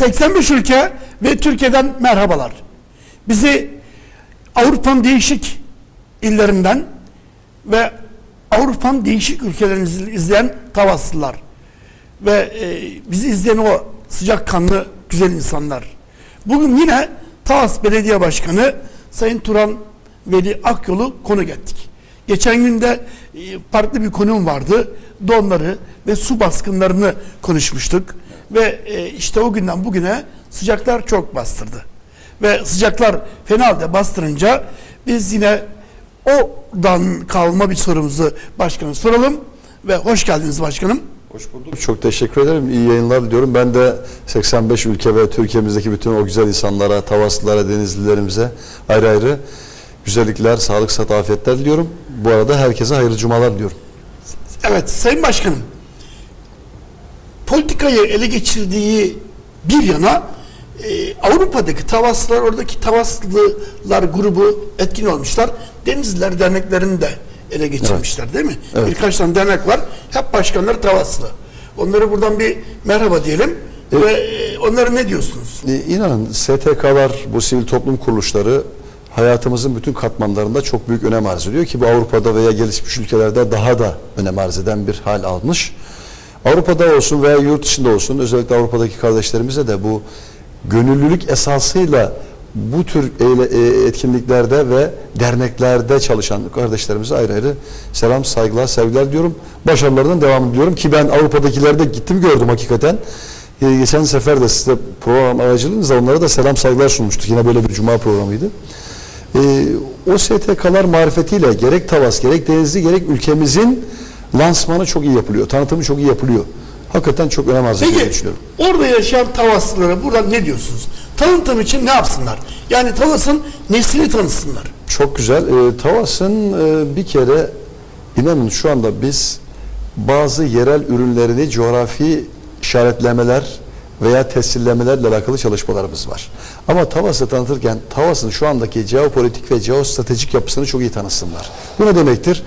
85 ülke ve Türkiye'den merhabalar. Bizi Avrupa'nın değişik illerinden ve Avrupa'nın değişik ülkelerinden izleyen Tavaslılar ve e, bizi izleyen o sıcakkanlı güzel insanlar. Bugün yine Tavas Belediye Başkanı Sayın Turan Veli Akyol'u konuk ettik. Geçen günde e, farklı bir konum vardı. Donları ve su baskınlarını konuşmuştuk. Ve e, işte o günden bugüne sıcaklar çok bastırdı. Ve sıcaklar fena halde bastırınca biz yine oradan kalma bir sorumuzu başkanım soralım. Ve hoş geldiniz başkanım. Hoş bulduk. Çok teşekkür ederim. İyi yayınlar diliyorum. Ben de 85 ülke ve Türkiye'mizdeki bütün o güzel insanlara, Tavaslılara, Denizlilerimize ayrı ayrı güzellikler, sağlık, sıhhat, afiyetler diliyorum. Bu arada herkese hayırlı cumalar diliyorum. Evet Sayın Başkanım. Politikayı ele geçirdiği bir yana e, Avrupa'daki Tavaslılar, oradaki Tavaslılar grubu etkin olmuşlar. Denizliler derneklerini de ele geçirmişler değil mi? Evet. Birkaç tane dernek var. Hep başkanları Tavaslı. Onlara buradan bir merhaba diyelim. Ve e, onlara ne diyorsunuz? E, İnanın STK'lar, bu sivil toplum kuruluşları hayatımızın bütün katmanlarında çok büyük önem arz ediyor ki bu Avrupa'da veya gelişmiş ülkelerde daha da önem arz eden bir hal almış. Avrupa'da olsun veya yurt dışında olsun özellikle Avrupa'daki kardeşlerimize de bu gönüllülük esasıyla bu tür e, etkinliklerde ve derneklerde çalışan kardeşlerimize ayrı ayrı selam, saygılar, sevgiler diyorum. Başarılarının devamını diliyorum ki ben Avrupa'dakilerde gittim gördüm hakikaten. Ee, Geçen sefer de size program aracılığınızla onlara da selam saygılar sunmuştuk. Yine böyle bir cuma programıydı. Ee, o STK'lar marifetiyle gerek Tavas gerek Denizli gerek ülkemizin lansmanı çok iyi yapılıyor. Tanıtımı çok iyi yapılıyor. Hakikaten çok önem arz ediyor Peki düşünüyorum. orada yaşayan Tavaslılara buradan ne diyorsunuz? Tanıtım için ne yapsınlar? Yani Tavas'ın neslini tanısınlar. Çok güzel. Ee, Tavas'ın e, bir kere inanın şu anda biz bazı yerel ürünlerini coğrafi işaretlemeler veya tescillemelerle alakalı çalışmalarımız var. Ama Tavas'ı tanıtırken Tavas'ın şu andaki jeopolitik ve jeostratejik yapısını çok iyi tanısınlar. Bu ne demektir?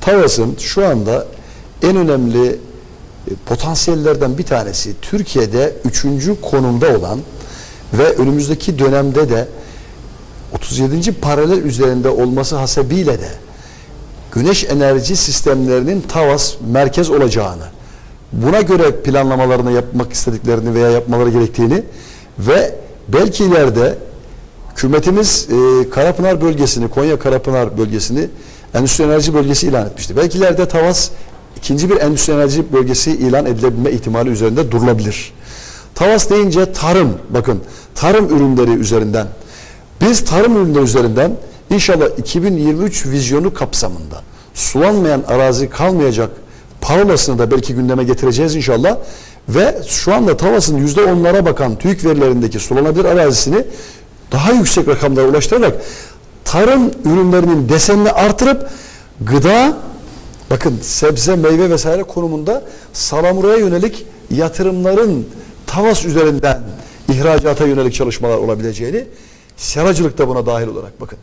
Tavas'ın şu anda en önemli e, potansiyellerden bir tanesi Türkiye'de üçüncü konumda olan ve önümüzdeki dönemde de 37. paralel üzerinde olması hasebiyle de güneş enerji sistemlerinin Tavas merkez olacağını, buna göre planlamalarını yapmak istediklerini veya yapmaları gerektiğini ve belki ileride hükümetimiz e, Karapınar bölgesini, Konya Karapınar bölgesini endüstri enerji bölgesi ilan etmişti. Belki ileride Tavas ikinci bir endüstri enerji bölgesi ilan edilebilme ihtimali üzerinde durulabilir. Tavas deyince tarım, bakın tarım ürünleri üzerinden biz tarım ürünleri üzerinden inşallah 2023 vizyonu kapsamında sulanmayan arazi kalmayacak parolasını da belki gündeme getireceğiz inşallah. Ve şu anda Tavas'ın yüzde onlara bakan TÜİK verilerindeki sulanabilir arazisini daha yüksek rakamlara ulaştırarak tarım ürünlerinin desenini artırıp gıda bakın sebze meyve vesaire konumunda salamuraya yönelik yatırımların Tavas üzerinden ihracata yönelik çalışmalar olabileceğini seracılık da buna dahil olarak bakın.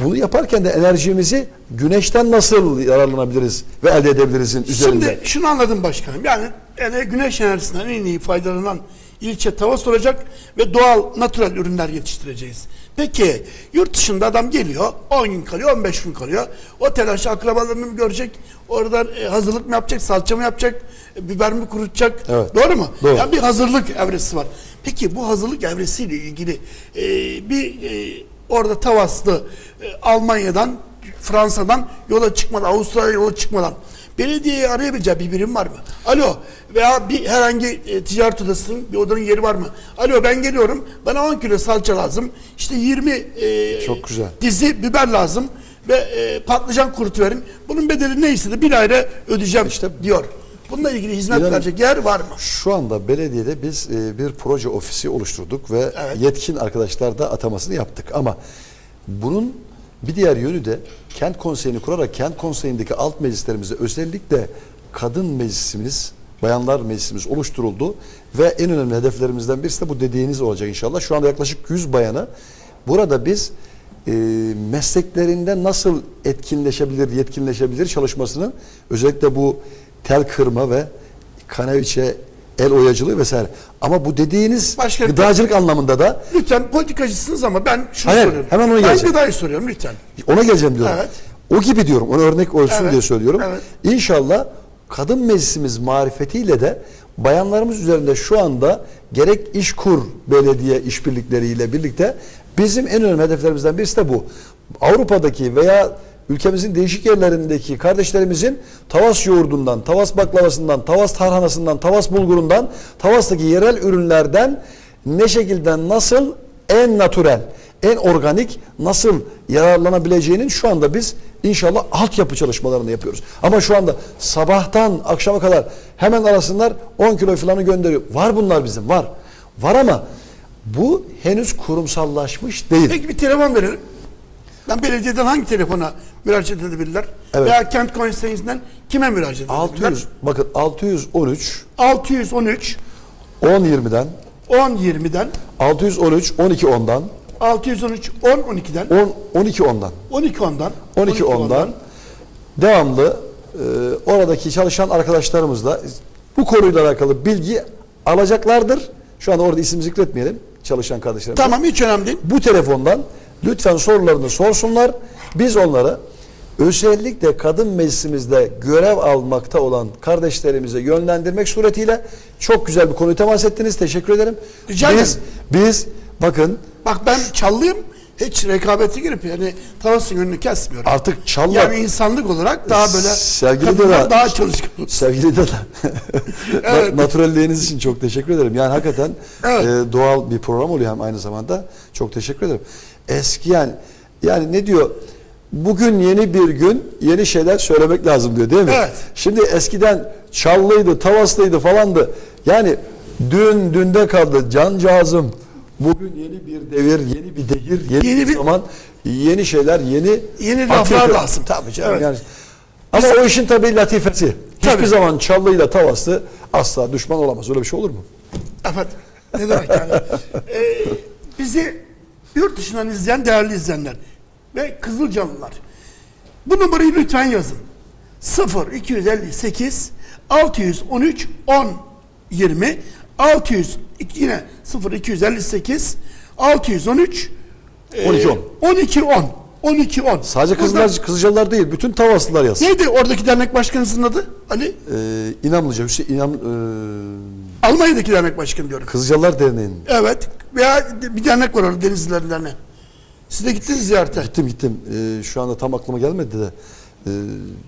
Bunu yaparken de enerjimizi güneşten nasıl yararlanabiliriz ve elde edebilirizin üzerinde. Şimdi şunu anladım başkanım. Yani, yani güneş enerjisinden en iyi faydalanan ilçe Tavas olacak ve doğal, natural ürünler yetiştireceğiz. Peki yurt dışında adam geliyor, 10 gün kalıyor, 15 gün kalıyor. O telaşı akrabalarını mı görecek? Oradan e, hazırlık mı yapacak, salça mı yapacak, e, biber mi kurutacak? Evet. Doğru mu? Doğru. Yani bir hazırlık evresi var. Peki bu hazırlık evresiyle ilgili e, bir e, orada Tavaslı e, Almanya'dan, Fransa'dan yola çıkmadan, Avustralya yola çıkmadan belediyeyi arayabileceği bir birim var mı? Alo veya bir herhangi e, ticaret odasının bir odanın yeri var mı? Alo ben geliyorum. Bana 10 kilo salça lazım. İşte 20 e, Çok güzel. dizi biber lazım. ve e, patlıcan kurutuverin. Bunun bedeli neyse de bir ayda ödeyeceğim İşte- diyor. Bununla ilgili hizmet İnanın- verecek yer var mı? Şu anda belediyede biz e, bir proje ofisi oluşturduk ve Evet. yetkin arkadaşlar da atamasını yaptık. Ama bunun bir diğer yönü de kent konseyini kurarak kent konseyindeki alt meclislerimizde özellikle kadın meclisimiz, bayanlar meclisimiz oluşturuldu ve en önemli hedeflerimizden birisi de bu dediğiniz olacak inşallah. Şu anda yaklaşık 100 bayana burada biz e, mesleklerinde nasıl etkinleşebilir, yetkinleşebilir çalışmasını özellikle bu tel kırma ve kaneviçe, el oyacılığı vesaire. Ama bu dediğiniz Başka- gıdacılık anlamında da Lütfen politikacısınız ama ben şunu Hayır, soruyorum. hemen ona ben geleceğim. gıdayı soruyorum lütfen. ona geleceğim diyorum. Evet. O gibi diyorum. Ona örnek olsun Evet, diye söylüyorum. evet. İnşallah kadın meclisimiz marifetiyle de bayanlarımız üzerinde şu anda gerek İşkur Belediye işbirlikleriyle birlikte bizim en önemli hedeflerimizden birisi de bu. Avrupa'daki veya ülkemizin değişik yerlerindeki kardeşlerimizin tavas yoğurdundan, tavas baklavasından, tavas tarhanasından, tavas bulgurundan, tavastaki yerel ürünlerden ne şekilde nasıl en natürel, en organik nasıl yararlanabileceğinin şu anda biz inşallah altyapı çalışmalarını yapıyoruz. Ama şu anda sabahtan akşama kadar hemen arasınlar 10 kilo falanı gönderiyor. Var bunlar bizim var. Var ama bu henüz kurumsallaşmış değil. Peki bir telefon verelim. Ben belediyeden hangi telefona müracaat edebilirler? Evet. Veya kent konseyinizden kime müracaat edebilirler? 600 bakın 613 613 10.20'den 10 20'den 613 12 10'dan 613 10 12'den 10 12 10'dan 12 10'dan 12 10'dan devamlı e, oradaki çalışan arkadaşlarımızla bu konuyla alakalı bilgi alacaklardır. Şu anda orada isim zikretmeyelim çalışan kardeşlerimiz. Tamam hiç önemli değil. Bu telefondan lütfen sorularını sorsunlar. Biz onları özellikle kadın meclisimizde görev almakta olan kardeşlerimize yönlendirmek suretiyle çok güzel bir konuyu temas ettiniz. Teşekkür ederim. Rica biz, biz bakın Bak ben çallıyım. Hiç rekabete girip yani tavasının önünü kesmiyorum. artık Çalla Yani insanlık olarak daha böyle Sevgili Dede- daha çalışkan. Sevgili dede. Evet. Naturalliğiniz için çok teşekkür ederim. Yani hakikaten Evet. e, doğal bir program oluyor hem aynı zamanda. Çok teşekkür ederim. Eski yani ne diyor? Bugün yeni bir gün yeni şeyler söylemek lazım diyor değil mi? Evet. Şimdi eskiden çallıydı, tavaslıydı falandı. Yani dün dünde kaldı cancağızım. Bugün yeni bir devir, yeni bir devir, yeni, Yeni bir bir- zaman, yeni şeyler, yeni Yeni laflar lazım. Tabii canım. Evet. Yani. Ama o işin tabii latifesi. Hiçbir Tabii. zaman çallıyla tavası asla düşman olamaz. Öyle bir şey olur mu? Efendim ne demek yani? Ee, bizi yurt dışından izleyen değerli izleyenler ve Kızılcalılar bu numarayı lütfen yazın. 0 258 613 10 20 600 yine 0 258 613 12 10. 12 10 12 10 Sadece Burada- kızlar, kızılcalılar değil, bütün tavaslılar yazsın. Neydi oradaki dernek başkanınızın adı? Ali? Ee, İnamlıca, Hüseyin İnam, e, Almanya'daki dernek başkanı diyorum. Kızılcalılar Derneği'nin. Evet. Veya bir dernek var orada Denizlilerin derneği. Siz de gittiniz ziyarete. Gittim gittim. Ee, şu anda tam aklıma gelmedi de. Ee,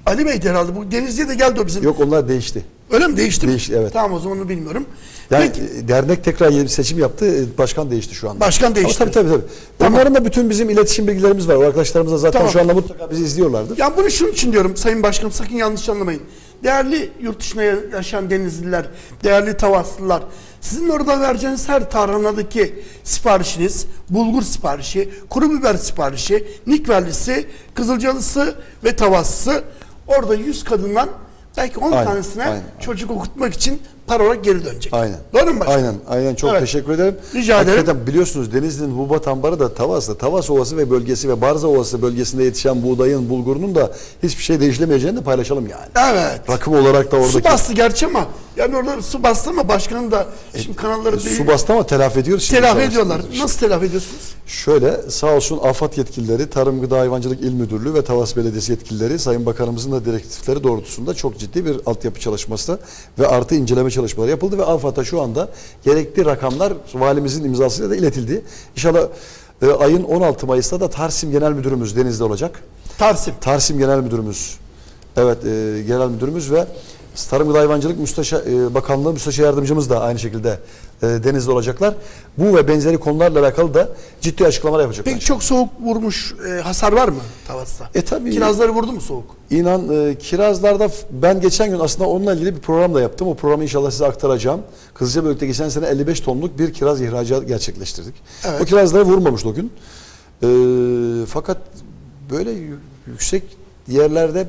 Ali Bey'di herhalde. Bu Denizli'ye de geldi o bizim. yok onlar değişti. Öyle mi? Değişti mi? Değişti, evet. Tamam o zaman onu bilmiyorum. Yani Peki. dernek tekrar yeni bir seçim yaptı. e, Başkan değişti şu anda. Başkan değişti. Ama tabii tabii tabii. Tamam. Onların da bütün bizim iletişim bilgilerimiz var. O arkadaşlarımız da zaten Tamam. şu anda mutlaka bizi izliyorlardır. Ya bunu şunun için diyorum Sayın Başkanım sakın yanlış anlamayın. Değerli yurt dışına yaşayan Denizliler, değerli Tavaslılar, sizin orada vereceğiniz her tarhanadaki siparişiniz, bulgur siparişi, kuru biber siparişi, nikverlisi, kızılcalısı ve tavaslısı orada 100 kadından belki 10 Aynen, tanesine aynen. çocuk okutmak için para olarak geri dönecek. Aynen. Doğru mu başkanım? Aynen, aynen. Çok Evet. teşekkür ederim. Rica ederim. Hakikaten biliyorsunuz Denizli'nin Hubat Ambarı da Tavas'ta. Tavas Ovası ve bölgesi ve Barza Ovası bölgesinde yetişen buğdayın, bulgurunun da hiçbir şey değişlemeyeceğini de paylaşalım yani. Evet. Rakım olarak da Su oradaki... bastı gerçi ama yani orada su bastı ama başkanın da şimdi kanalları değil, E, Su bastı ama telafi ediyoruz. şimdi telafi ediyorlar. Nasıl telafi ediyorsunuz? Şöyle sağ olsun AFAD yetkilileri, Tarım Gıda Hayvancılık İl Müdürlüğü ve Tavas Belediyesi yetkilileri Sayın Bakanımızın da direktifleri doğrultusunda çok ciddi bir altyapı çalışması ve artı inceleme çalışmaları yapıldı ve AFAD'a şu anda gerekli rakamlar valimizin imzasıyla da iletildi. İnşallah e, ayın 16 Mayıs'ta da Tarsim Genel Müdürümüz Deniz'de olacak. Tarsim. Tarsim Genel Müdürümüz, evet e, Genel Müdürümüz ve Tarım Gıda Hayvancılık Müsteşar, e, Bakanlığı Müsteşar Yardımcımız da aynı şekilde e, Deniz'de olacaklar. Bu ve benzeri konularla alakalı da ciddi açıklamalar yapacaklar. Peki çok soğuk vurmuş e, hasar var mı Tavas'ta? E, tabii. Kirazları vurdu mu soğuk? İnan e, kirazlarda ben geçen gün aslında onunla ilgili bir program da yaptım. O programı inşallah size aktaracağım. Kızılcabölük'te geçen sene 55 tonluk bir kiraz ihracı gerçekleştirdik. Evet. O kirazları vurmamıştı o gün. E, fakat böyle yü- yüksek yerlerde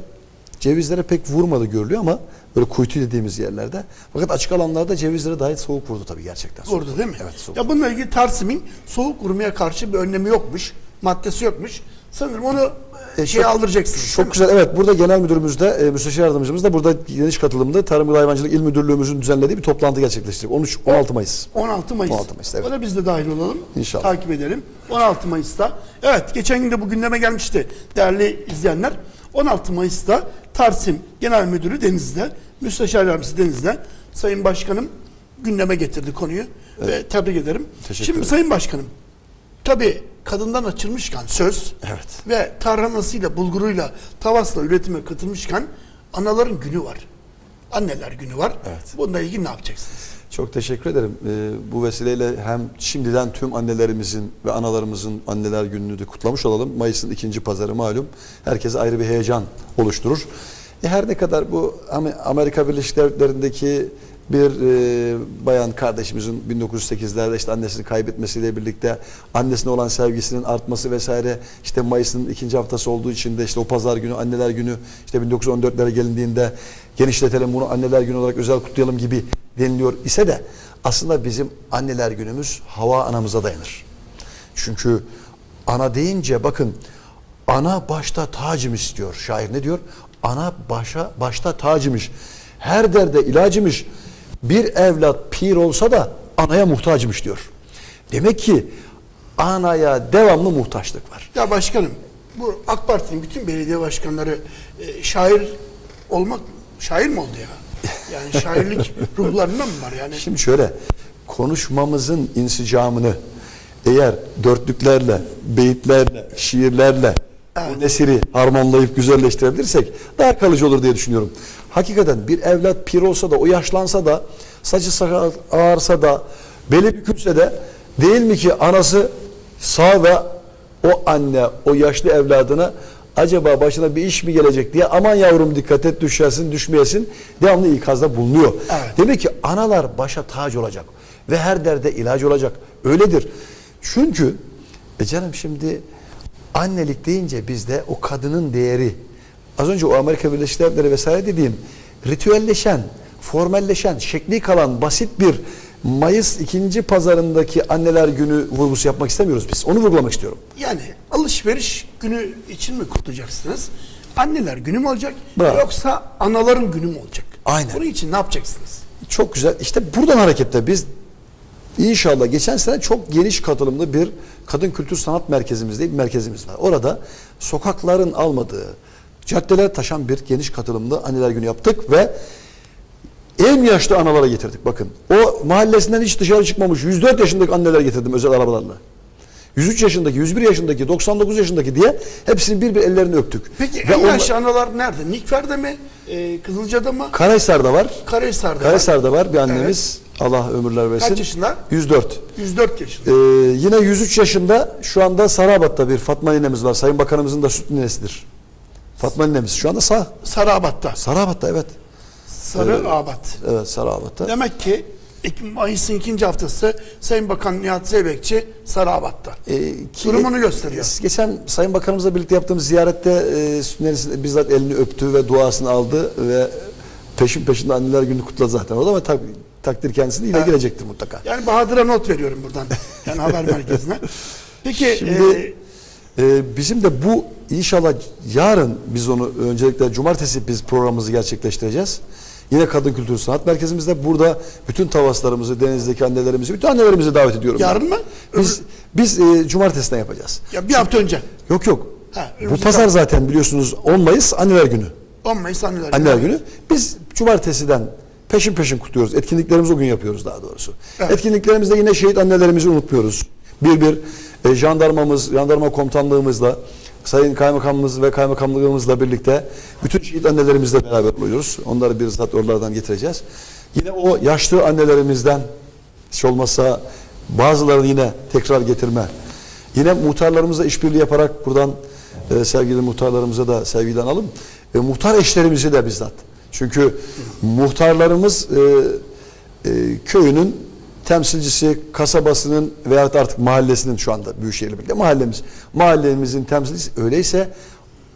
cevizlere pek vurmadı görülüyor ama böyle kuytu dediğimiz yerlerde. Fakat açık alanlarda cevizlere dahi soğuk vurdu tabii gerçekten. soğuk Vurdu değil mi? Evet soğuk. Ya bununla ilgili Tarsim'in soğuk vurmaya karşı bir önlemi yokmuş. Maddesi yokmuş. Sanırım onu e, şey aldıracaksınız. Çok güzel. Evet burada genel müdürümüz de e, müsteşar yardımcımız da burada geniş katılımda Tarım Gıda Hayvancılık İl Müdürlüğümüzün düzenlediği bir toplantı gerçekleştirdik. 13 16 Mayıs. 16 Mayıs. 16 Mayıs, evet. Ona biz de dahil olalım. İnşallah. Takip edelim. 16 Mayıs'ta. Evet geçen gün de bu gündeme gelmişti değerli izleyenler. 16 Mayıs'ta Tarsim Genel Müdürü Deniz'de, Müsteşar Yardımcısı Deniz'de Sayın Başkanım gündeme getirdi konuyu ve tebrik ederim. Teşekkür Şimdi ederim. Sayın Başkanım tabii kadından açılmışken söz Evet. ve tarhanasıyla, bulguruyla, tavasla üretime katılmışken anaların günü var. Anneler günü var. Evet. Bununla ilgili ne yapacaksınız? Çok teşekkür ederim. Ee, bu vesileyle hem şimdiden tüm annelerimizin ve analarımızın anneler gününü de kutlamış olalım. Mayıs'ın ikinci pazarı malum. Herkese ayrı bir heyecan oluşturur. E, her ne kadar bu Am- Amerika Birleşik Devletleri'ndeki bir e, bayan kardeşimizin 1908'lerde işte annesini kaybetmesiyle birlikte annesine olan sevgisinin artması vesaire işte Mayıs'ın ikinci haftası olduğu için de işte o pazar günü anneler günü işte 1914'lere gelindiğinde genişletelim bunu anneler günü olarak özel kutlayalım gibi deniliyor ise de aslında bizim anneler günümüz hava anamıza dayanır. Çünkü ana deyince bakın ana başta tacımış diyor şair ne diyor? Ana başa başta tacımış. Her derde ilacımış. Bir evlat pir olsa da anaya muhtacımış diyor. Demek ki anaya devamlı muhtaçlık var. Ya başkanım bu AK Parti'nin bütün belediye başkanları e, şair olmak şair mi oldu ya? Yani şairlik ruhlarında mı var yani? Şimdi şöyle konuşmamızın insicamını eğer dörtlüklerle, beyitlerle, şiirlerle bu nesiri harmanlayıp güzelleştirebilirsek daha kalıcı olur diye düşünüyorum. Hakikaten bir evlat pir olsa da o yaşlansa da saçı sakal ağarsa da beli bükülse de değil mi ki anası sağda o anne o yaşlı evladına acaba başına bir iş mi gelecek diye aman yavrum dikkat et düşersin düşmeyesin devamlı ikazda bulunuyor. Evet. Demek ki analar başa tac olacak ve her derde ilaç olacak. Öyledir. Çünkü e canım şimdi annelik deyince bizde o kadının değeri az önce o Amerika Birleşik Devletleri vesaire dediğim ritüelleşen, formalleşen, şekli kalan basit bir Mayıs ikinci pazarındaki anneler günü vurgusu yapmak istemiyoruz biz. Onu vurgulamak istiyorum. Yani alışveriş günü için mi kutlayacaksınız? Anneler günü mü olacak? Bravo. Yoksa anaların günü mü olacak? Aynen. Bunun için ne yapacaksınız? Çok güzel. İşte buradan hareketle biz inşallah geçen sene çok geniş katılımlı bir kadın kültür sanat merkezimiz değil merkezimiz var. Orada sokakların almadığı caddeler taşan bir geniş katılımlı anneler günü yaptık ve en yaşlı analara getirdik bakın. O mahallesinden hiç dışarı çıkmamış 104 yaşındaki anneler getirdim özel arabalarla. 103 yaşındaki, 101 yaşındaki, 99 yaşındaki diye hepsinin bir bir ellerini öptük. Peki Ve en onlar- yaşlı analar nerede? Nikfer'de mi? E, Kızılca'da mı? Karahisar'da var. Karahisar'da var. Karahisar'da var bir annemiz. Allah ömürler versin. Kaç yaşında? 104. 104 yaşında. Ee, yine 103 yaşında şu anda Sarıabat'ta bir Fatma ninemiz var. Sayın Bakanımızın da süt ninesidir. Fatma ninemiz şu anda sağ. Sarıabat'ta. Sarıabat'ta evet. Sarı Abat. Evet Sarıabat'ta. Demek ki Mayıs'ın ikinci haftası Sayın Bakan Nihat Zeybekçi Sarıabat'ta. Ee, ki- Durumunu gösteriyor. Geçen Sayın Bakanımızla birlikte yaptığımız ziyarette e, bizzat elini öptü ve duasını aldı ve peşin peşinde anneler günü kutladı zaten orada ama tak, takdir kendisine yine Evet. gelecektir mutlaka. Yani Bahadır'a not veriyorum buradan. Yani haber merkezine. Peki Şimdi e, e, bizim de bu inşallah yarın biz onu öncelikle cumartesi biz programımızı gerçekleştireceğiz. Yine Kadın Kültür Sanat Merkezimizde burada bütün tavaslarımızı, denizdeki annelerimizi, bütün annelerimizi davet ediyorum. Yarın ben. mı? Biz biz e, cumartesine yapacağız. ya bir hafta önce Yok yok. Ha, bu pazar hafta. zaten biliyorsunuz 10 Mayıs Anneler Günü. 10 Mayıs Anneler Anneler Günü. Biz cumartesiden peşin peşin kutluyoruz. Etkinliklerimizi o gün yapıyoruz daha doğrusu. Evet. Etkinliklerimizde yine şehit annelerimizi unutmuyoruz. Bir bir e, jandarmamız, jandarma komutanlığımızla Sayın Kaymakamımız ve Kaymakamlığımızla birlikte bütün şehit annelerimizle beraber oluyoruz. Onları bir zat oralardan getireceğiz. Yine o yaşlı annelerimizden hiç olmazsa bazılarını yine tekrar getirme. Yine muhtarlarımızla işbirliği yaparak buradan e, sevgili muhtarlarımıza da sevgiyle analım. E, muhtar eşlerimizi de bizzat. Çünkü muhtarlarımız e, e, köyünün temsilcisi, kasabasının veyahut artık mahallesinin şu anda Büyükşehir'le birlikte mahallemiz. Mahallemizin temsilcisi öyleyse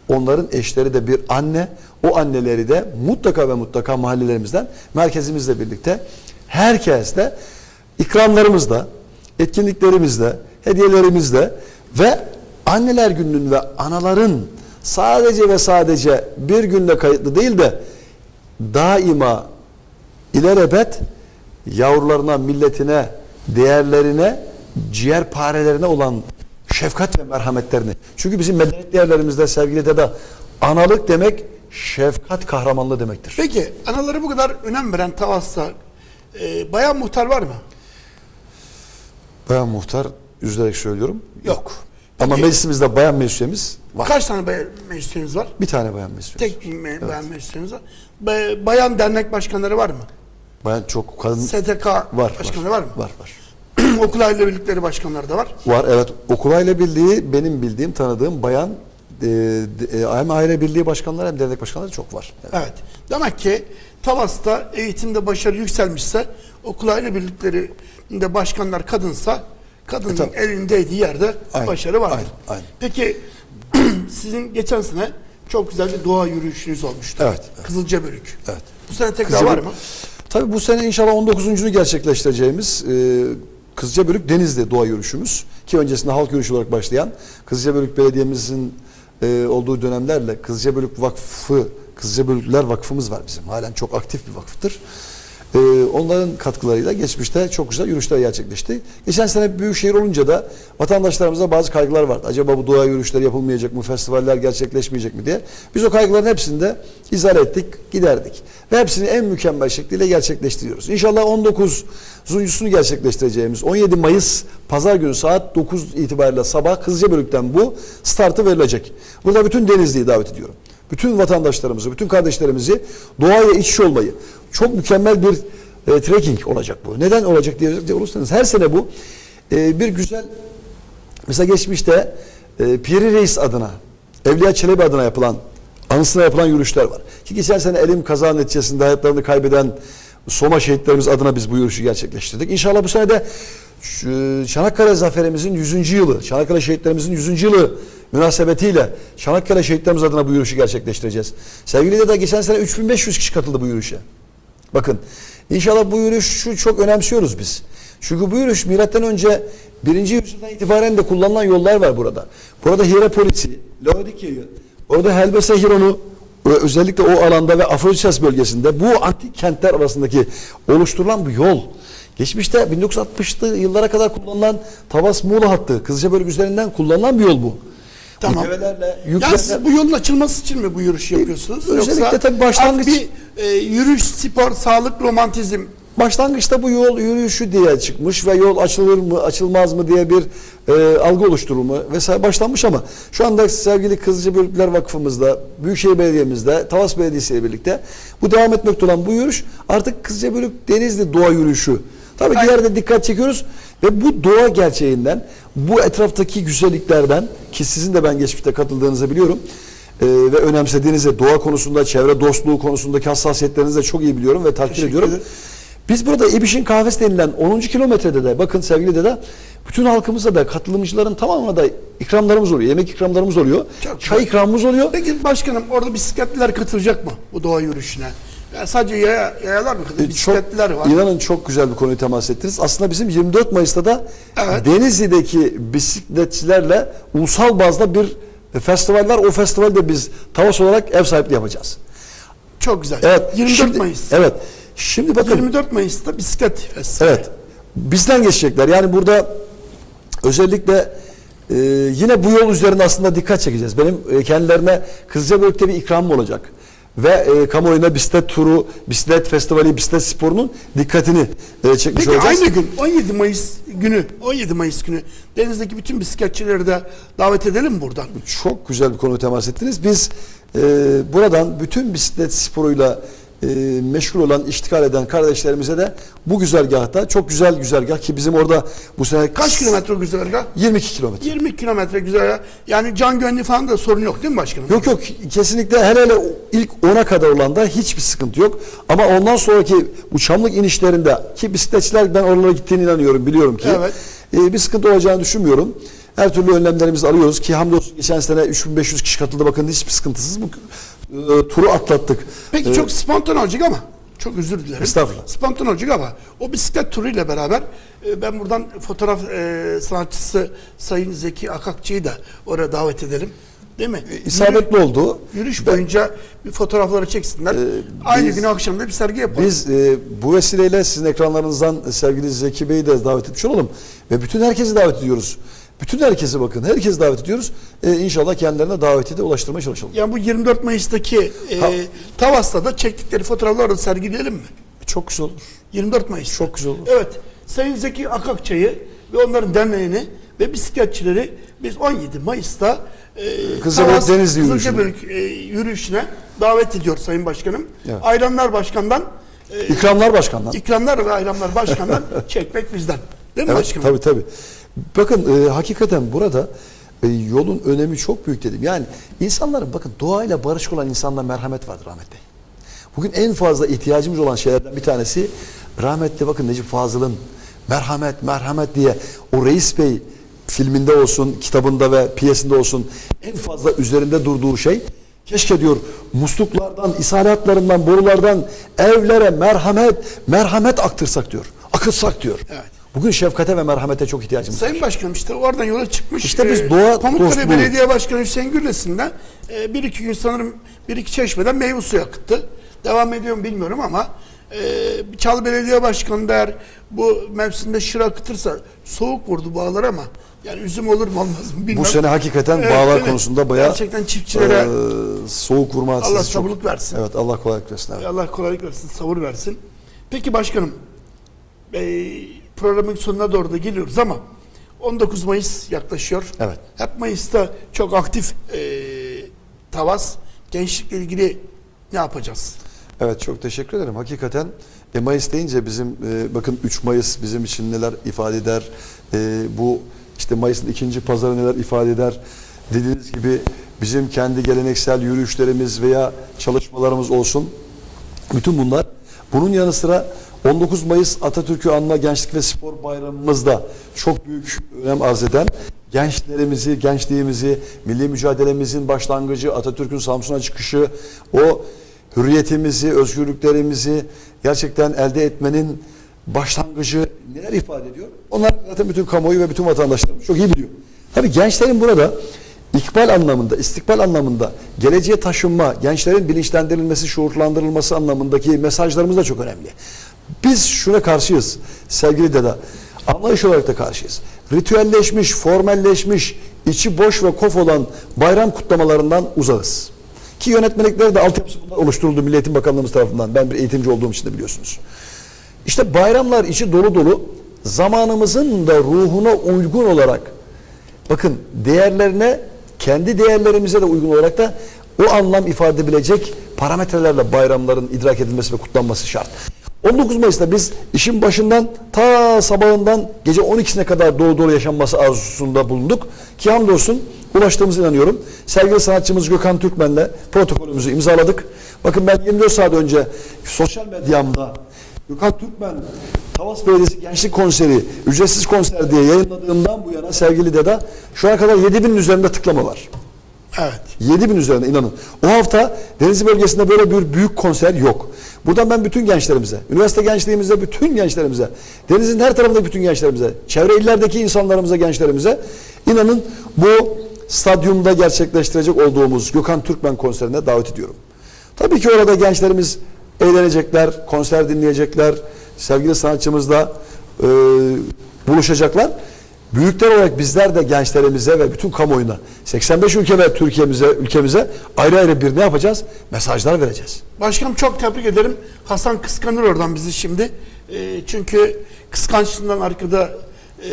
onların eşleri de bir anne. O anneleri de mutlaka ve mutlaka mahallelerimizden merkezimizle birlikte herkesle ikramlarımızla, etkinliklerimizle, hediyelerimizle ve anneler gününün ve anaların sadece ve sadece bir günde kayıtlı değil de daima ilelebet yavrularına, milletine, değerlerine, ciğerparelerine olan şefkat ve merhametlerini. Çünkü bizim medeniyet değerlerimizde sevgili dede analık demek şefkat kahramanlığı demektir. Peki anaları bu kadar önem veren Tavas'ta e, bayan muhtar var mı? Bayan muhtar üzülerek söylüyorum. Yok. Ama Peki, meclisimizde bayan meclisimiz var. Kaç tane bayan meclisiniz var? Bir tane bayan meclisimiz. Tek bir me- bayan meclisiniz var. Ba- bayan dernek başkanları var mı? Bayan çok kadın STK var. başkanı var, mı? Var var. Okul aile birlikleri başkanları da var. Var evet. Okulayla Birliği benim bildiğim, tanıdığım bayan e, e, hem aile birliği başkanları hem dernek başkanları çok var. Evet. Evet. Demek ki Tavas'ta eğitimde başarı yükselmişse okul aile birliklerinde başkanlar kadınsa kadının E, tabii. elindeydiği yerde Aynen, başarı vardır. aynen, aynen. Peki sizin geçen sene çok güzel bir doğa yürüyüşünüz olmuştu. Evet, evet. Kızılcabörük. Evet. Bu sene tekrar Kızılca- var mı? Tabii bu sene inşallah 19.'ünü gerçekleştireceğimiz e, Kızılcabörük Denizli doğa yürüyüşümüz ki öncesinde halk yürüyüşü olarak başlayan Kızılcabörük Belediye'mizin e, olduğu dönemlerle Kızılcabörük Vakfı, Kızılcabörükler Vakfımız var bizim. Halen çok aktif bir vakıftır. E, onların katkılarıyla geçmişte çok güzel yürüyüşler gerçekleşti. Geçen sene büyükşehir olunca da vatandaşlarımıza bazı kaygılar vardı. Acaba bu doğa yürüyüşleri yapılmayacak mı, festivaller gerçekleşmeyecek mi diye. Biz o kaygıların hepsini de izah ettik, giderdik. Ve hepsini en mükemmel şekliyle gerçekleştiriyoruz. İnşallah 19'uncusunu gerçekleştireceğimiz 17 Mayıs Pazar günü saat 9 itibariyle sabah Kızılcabölük'ten bu startı verilecek. Burada bütün Denizli'yi davet ediyorum. Bütün vatandaşlarımızı, bütün kardeşlerimizi doğaya iç içe olmayı, çok mükemmel bir e, trekking olacak bu. Neden olacak diye olursanız her sene bu e, bir güzel mesela geçmişte e, Piri Reis adına, Evliya Çelebi adına yapılan anısına yapılan yürüyüşler var. Ki geçen sene elim kaza neticesinde hayatlarını kaybeden Soma şehitlerimiz adına biz bu yürüyüşü gerçekleştirdik. İnşallah bu sene de Çanakkale zaferimizin 100. yılı, Çanakkale şehitlerimizin 100. yılı münasebetiyle Çanakkale şehitlerimiz adına bu yürüyüşü gerçekleştireceğiz. Sevgili de geçen sene 3500 kişi katıldı bu yürüyüşe. Bakın inşallah bu yürüyüşü çok önemsiyoruz biz. Çünkü bu yürüyüş milattan önce birinci yüzyıldan itibaren de kullanılan yollar var burada. Burada Hierapolis'i, Laodikya'yı, orada Helbese Hiron'u özellikle o alanda ve Afrodisias bölgesinde bu antik kentler arasındaki oluşturulan bir yol. Geçmişte 1960'lı yıllara kadar kullanılan Tavas Muğla hattı Kızılcabölük üzerinden kullanılan bir yol bu. Tamam. Bu develerle, Ya siz bu yolun açılması için mi bu yürüyüşü yapıyorsunuz? özellikle tabii başlangıç- bir e, yürüyüş, spor, sağlık, romantizm Başlangıçta bu yol yürüyüşü diye çıkmış ve yol açılır mı açılmaz mı diye bir e, algı oluşturulma vesaire başlanmış ama şu anda sevgili Kızılcabölükler Vakfımızda, Büyükşehir Belediye'mizde, Tavas Belediyesi ile birlikte bu devam etmekte olan bu yürüyüş artık Kızılcabölük Denizli doğa yürüyüşü. Tabii bir yerde dikkat çekiyoruz ve bu doğa gerçeğinden, bu etraftaki güzelliklerden ki sizin de ben geçmişte katıldığınızı biliyorum e, ve önemsediğinizi doğa konusunda, çevre dostluğu konusundaki hassasiyetlerinizi de çok iyi biliyorum ve takdir Teşekkür ediyorum. ederim. Biz burada İbiş'in kahvesi denilen 10. kilometrede de bakın sevgili dede bütün halkımıza da katılımcıların tamamına da ikramlarımız oluyor. Yemek ikramlarımız oluyor. Çok çay güzel. ikramımız oluyor. Peki başkanım orada bisikletliler katılacak mı bu doğa yürüyüşüne? Yani sadece yaya, yayalar mı? E, Çok, Bisikletliler var. inanın çok güzel bir konuyu temas ettiniz. Aslında bizim 24 Mayıs'ta da Evet. Denizli'deki bisikletçilerle ulusal bazda bir festival var. O festivalde biz Tavas olarak ev sahipliği yapacağız. Çok güzel. Evet. 24 şimdi- Mayıs. Evet. Şimdi bakın 24 Mayıs'ta bisiklet festivali. Evet. Bizden geçecekler. Yani burada özellikle e, yine bu yol üzerinde aslında dikkat çekeceğiz. Benim e, kendilerine Kızılcabölük'te bir ikramım olacak. Ve e, kamuoyuna bisiklet turu, bisiklet festivali, bisiklet sporunun dikkatini e, çekmiş Peki olacağız. aynı gün 17 Mayıs günü 17 Mayıs günü denizdeki bütün bisikletçileri de davet edelim mi buradan? Çok güzel bir konu temas ettiniz. Biz e, buradan bütün bisiklet sporuyla e, meşgul olan, iştikal eden kardeşlerimize de bu güzergahta çok güzel güzergah ki bizim orada bu sene Kaç kilometre güzergah? 22 kilometre. 20 kilometre güzergah. Yani can güvenliği falan da sorun yok değil mi başkanım? Yok yok kesinlikle hele hele ilk 10'a kadar olanda hiçbir sıkıntı yok. Ama ondan sonraki bu çamlık inişlerinde ki bisikletçiler ben oralara gittiğine inanıyorum biliyorum ki. Evet. e, bir sıkıntı olacağını düşünmüyorum. Her türlü önlemlerimizi alıyoruz ki hamdolsun geçen sene 3500 kişi katıldı bakın hiçbir sıkıntısız bu e, turu atlattık. Peki E, çok spontane olacak ama çok özür dilerim. Estağfurullah. Spontane olacak ama o bisiklet turuyla beraber e, ben buradan fotoğraf e, sanatçısı Sayın Zeki Akakçı'yı da oraya davet edelim. Değil mi? isabetli oldu. Yürüyüş boyunca bir fotoğrafları çeksinler. Aynı Ee, biz- günü akşamda bir sergi yapalım. Biz e, bu vesileyle sizin ekranlarınızdan sevgili Zeki Bey'i de davet etmiş olalım. Ve bütün herkesi davet ediyoruz. Bütün herkesi bakın. Herkesi davet ediyoruz. E, inşallah kendilerine daveti de ulaştırmaya çalışalım. yani bu 24 Mayıs'taki e. Tavas'ta da çektikleri fotoğrafları sergileyelim mi? Çok güzel olur. 24 Mayıs. Çok güzel olur. Evet. Sayın Zeki Akakçay'ı ve onların derneğini ve bisikletçileri biz 17 Mayıs'ta e, Kızılcık Tavas Deniz yürüyüşüne. Kızılcık, e, yürüyüşüne davet ediyor Sayın Başkanım. Evet. Ayranlar Başkan'dan e, İkramlar Başkan'dan. ikramlar ve ayranlar Başkan'dan çekmek bizden. Değil mi Evet, Başkanım? tabii tabii. Bakın e, hakikaten burada e, yolun önemi çok büyük dedim. Yani insanların bakın doğayla barışık olan insanda merhamet vardır Ahmet Bey. Bugün en fazla ihtiyacımız olan şeylerden bir tanesi rahmetli bakın Necip Fazıl'ın merhamet merhamet diye o Reis Bey filminde olsun, kitabında ve piyesinde olsun en fazla üzerinde durduğu şey keşke diyor musluklardan, ishalatlarından, borulardan evlere merhamet, merhamet aktırsak diyor. Akıtsak diyor. Evet. Bugün şefkate ve merhamete çok ihtiyacımız var. Sayın Başkanım işte oradan yola çıkmış. İşte biz e, doğa Pamukkale Belediye Başkanı Hüseyin Gürlesin'den e, bir iki gün sanırım bir iki çeşmeden meyve suyu akıttı. Devam ediyor mu bilmiyorum ama e, Çal Belediye Başkanı der bu mevsimde şır akıtırsa soğuk vurdu bağlar ama yani üzüm olur mu olmaz mı bilmiyorum. Bu sene hakikaten Evet, bağlar konusunda bayağı Gerçekten çiftçilere e, soğuk vurma Allah çok- sabırlık versin. Evet Allah kolaylık versin. Evet. Allah kolaylık versin, sabır versin. Peki başkanım, e, programın sonuna doğru da geliyoruz ama 19 Mayıs yaklaşıyor. Evet. Hep Mayıs'ta çok aktif e, Tavas. Gençlikle ilgili ne yapacağız? Evet çok teşekkür ederim. Hakikaten e, Mayıs deyince bizim e, bakın 3 Mayıs bizim için neler ifade eder. E, bu işte Mayıs'ın ikinci pazarı neler ifade eder. Dediğiniz gibi bizim kendi geleneksel yürüyüşlerimiz veya çalışmalarımız olsun. Bütün bunlar bunun yanı sıra 19 Mayıs Atatürk'ü anma Gençlik ve Spor Bayramımız da çok büyük önem arz eden gençlerimizi, gençliğimizi, milli mücadelemizin başlangıcı, Atatürk'ün Samsun'a çıkışı, o hürriyetimizi, özgürlüklerimizi gerçekten elde etmenin başlangıcı neler ifade ediyor? Onlar zaten bütün kamuoyu ve bütün vatandaşlarımız çok iyi biliyor. Tabii gençlerin burada İkbal anlamında, istikbal anlamında, geleceğe taşınma, gençlerin bilinçlendirilmesi, şuurlandırılması anlamındaki mesajlarımız da çok önemli. Biz şuna karşıyız sevgili Deda. Anlayış olarak da karşıyız. Ritüelleşmiş, formelleşmiş, içi boş ve kof olan bayram kutlamalarından uzağız. Ki yönetmelikleri de altyapısı oluşturuldu Milli Eğitim Bakanlığımız tarafından. Ben bir eğitimci olduğum için de biliyorsunuz. İşte bayramlar içi dolu dolu zamanımızın da ruhuna uygun olarak bakın değerlerine kendi değerlerimize de uygun olarak da o anlam ifade edebilecek parametrelerle bayramların idrak edilmesi ve kutlanması şart. 19 Mayıs'ta biz işin başından ta sabahından gece 12'sine kadar dolu dolu yaşanması arzusunda bulunduk. Ki hamdolsun ulaştığımıza inanıyorum. Sevgili sanatçımız Gökhan Türkmen'le protokolümüzü imzaladık. Bakın ben 24 saat önce sosyal medyamda Gökhan Türkmen Tavas Belediyesi Gençlik Konseri ücretsiz konser diye yayınladığımdan bu yana sevgili Deda şu ana kadar 7000'in üzerinde tıklama var. Evet. 7000 üzerinde inanın. O hafta Denizli bölgesinde böyle bir büyük konser yok. Buradan ben bütün gençlerimize, üniversite gençliğimizde bütün gençlerimize, denizin her tarafında bütün gençlerimize, çevre illerdeki insanlarımıza, gençlerimize inanın bu stadyumda gerçekleştirecek olduğumuz Gökhan Türkmen konserine davet ediyorum. Tabii ki orada gençlerimiz eğlenecekler, konser dinleyecekler, sevgili sanatçımızla e, buluşacaklar. Büyükler olarak bizler de gençlerimize ve bütün kamuoyuna 85 ülke ve Türkiye'mize, ülkemize ayrı ayrı bir ne yapacağız? Mesajlar vereceğiz. Başkanım çok tebrik ederim. Hasan kıskanır oradan bizi şimdi. E, çünkü kıskançlığından arkada e,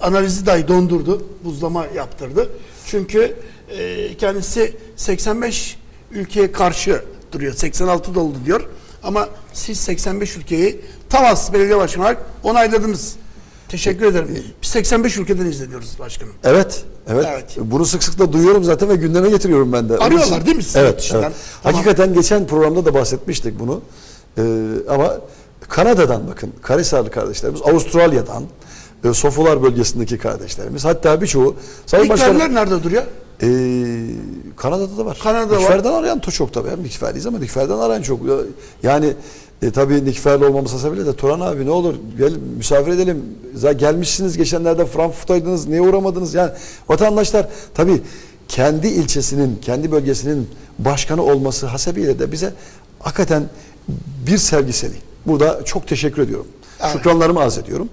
analizi dahi dondurdu. Buzlama yaptırdı. Çünkü e, kendisi 85 ülkeye karşı duruyor. 86 doldu diyor. Ama siz 85 ülkeyi Tavas Belediye Başkanı olarak onayladınız. Teşekkür ederim. Biz 85 ülkeden izleniyoruz başkanım. Evet, evet. Evet. Bunu sık sık da duyuyorum zaten ve gündeme getiriyorum ben de. Onun Arıyorlar için- değil mi sizi Evet, dışından? evet. Tamam. Hakikaten geçen programda da bahsetmiştik bunu. Ee, ama Kanada'dan bakın, Karahisarlı kardeşlerimiz, Avustralya'dan, e, Sofular bölgesindeki kardeşlerimiz, hatta birçoğu Sayın Başkanım, Miktarlar nerede duruyor? Ee, Kanada'da da var. Kanada'da var. Nikfer'den arayan çok tabii. Hem Nikfer'liyiz ama Nikfer'den arayan çok. Yani e, tabii Nikfer'li olmamız hasebiyle de Turan abi ne olur gel misafir edelim. Zaten gelmişsiniz geçenlerde Frankfurt'taydınız niye uğramadınız? Yani vatandaşlar tabii kendi ilçesinin, kendi bölgesinin başkanı olması hasebiyle de bize hakikaten bir sevgiseli. Burada çok teşekkür ediyorum. Evet. Şükranlarımı arz ediyorum.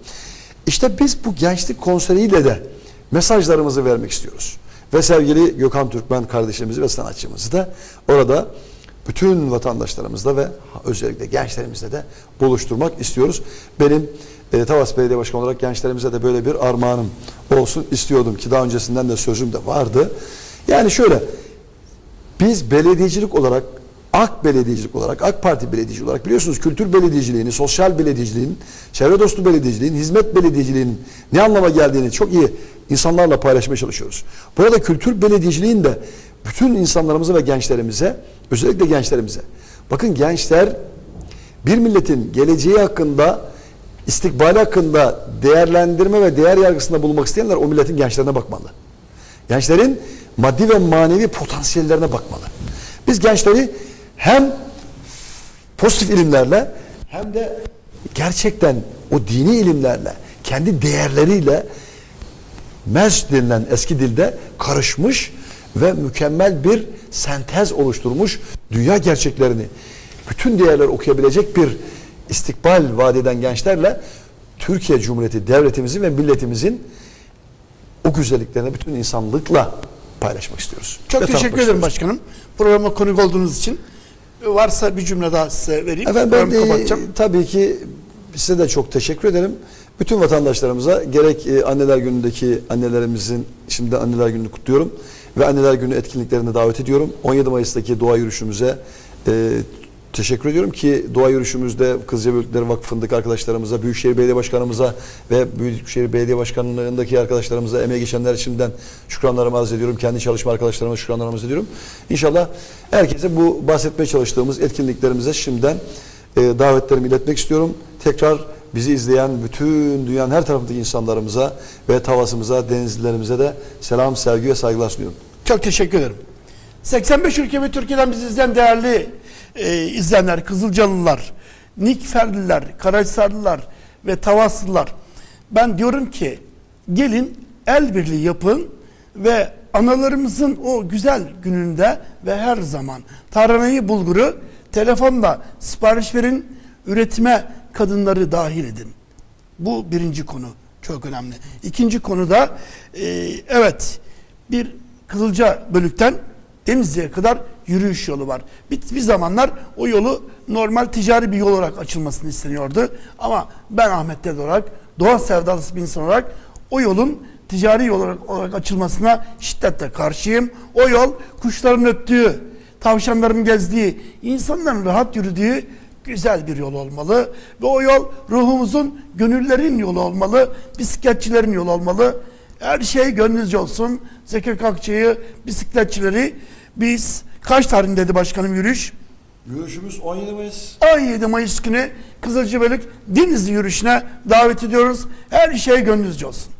İşte biz bu gençlik konseriyle de mesajlarımızı vermek istiyoruz. Ve sevgili Gökhan Türkmen kardeşimizi ve sanatçımızı da orada bütün vatandaşlarımızla ve özellikle gençlerimizle de buluşturmak istiyoruz. Benim e, Tavas Belediye Başkanı olarak gençlerimize de böyle bir armağanım olsun istiyordum ki daha öncesinden de sözüm de vardı. Yani şöyle biz belediyecilik olarak AK belediyecilik olarak, AK Parti belediyecilik olarak biliyorsunuz kültür belediyeciliğini, sosyal belediyeciliğin, çevre dostu belediyeciliğin, hizmet belediyeciliğinin ne anlama geldiğini çok iyi insanlarla paylaşmaya çalışıyoruz. Burada kültür belediyeciliğin de bütün insanlarımıza ve gençlerimize, özellikle gençlerimize, bakın gençler bir milletin geleceği hakkında, istikbali hakkında değerlendirme ve değer yargısında bulunmak isteyenler o milletin gençlerine bakmalı. Gençlerin maddi ve manevi potansiyellerine bakmalı. Biz gençleri hem pozitif ilimlerle hem de gerçekten o dini ilimlerle, kendi değerleriyle mez denilen eski dilde karışmış ve mükemmel bir sentez oluşturmuş dünya gerçeklerini bütün değerler okuyabilecek bir istikbal vaat eden gençlerle Türkiye Cumhuriyeti devletimizin ve milletimizin o güzelliklerini bütün insanlıkla paylaşmak istiyoruz. Çok Ve teşekkür ederim başkanım. Programa konuk olduğunuz için. Varsa bir cümle daha size vereyim. Efendim ben de, kapatacağım. tabii ki size de çok teşekkür ederim. Bütün vatandaşlarımıza gerek e, anneler günündeki annelerimizin şimdi anneler gününü kutluyorum ve anneler günü etkinliklerine davet ediyorum. 17 Mayıs'taki doğa yürüyüşümüze e, teşekkür ediyorum ki doğa yürüyüşümüzde Kızılca Büyükleri Vakfı'ndaki arkadaşlarımıza, Büyükşehir Belediye Başkanımıza ve Büyükşehir Belediye Başkanlığındaki arkadaşlarımıza, emeği geçenler şimdiden şükranlarımı arz ediyorum. Kendi çalışma arkadaşlarıma şükranlarımı arz ediyorum. İnşallah herkese bu bahsetmeye çalıştığımız etkinliklerimize şimdiden e, davetlerimi iletmek istiyorum. Tekrar bizi izleyen bütün dünyanın her tarafındaki insanlarımıza ve tavasımıza, denizlilerimize de selam, sevgi ve saygılar sunuyorum. Çok teşekkür ederim. 85 ülke ve Türkiye'den bizi izleyen değerli e, izleyenler, Kızılcalılar, Nikferliler, Karahisarlılar ve Tavaslılar. Ben diyorum ki gelin el birliği yapın ve analarımızın o güzel gününde ve her zaman tarhanayı bulguru telefonla sipariş verin, üretime kadınları dahil edin. Bu birinci konu çok önemli. İkinci konuda e, evet bir Kızılca bölükten Denizli'ye kadar yürüyüş yolu var. Bir, bir zamanlar o yolu normal ticari bir yol olarak açılmasını isteniyordu. Ama ben Ahmet Dede olarak doğa sevdalısı bir insan olarak o yolun ticari yol olarak, olarak açılmasına şiddetle karşıyım. O yol kuşların öttüğü, tavşanların gezdiği, insanların rahat yürüdüğü güzel bir yol olmalı. Ve o yol ruhumuzun, gönüllerin yolu olmalı, bisikletçilerin yolu olmalı. Her şey gönlünüzce olsun. Zeki Kakçı'yı, bisikletçileri biz kaç tarihinde dedi başkanım yürüyüş? Yürüyüşümüz 17 Mayıs. 17 Mayıs günü Kızılcıbölük Denizli yürüyüşüne davet ediyoruz. Her şey gönlünüzce olsun.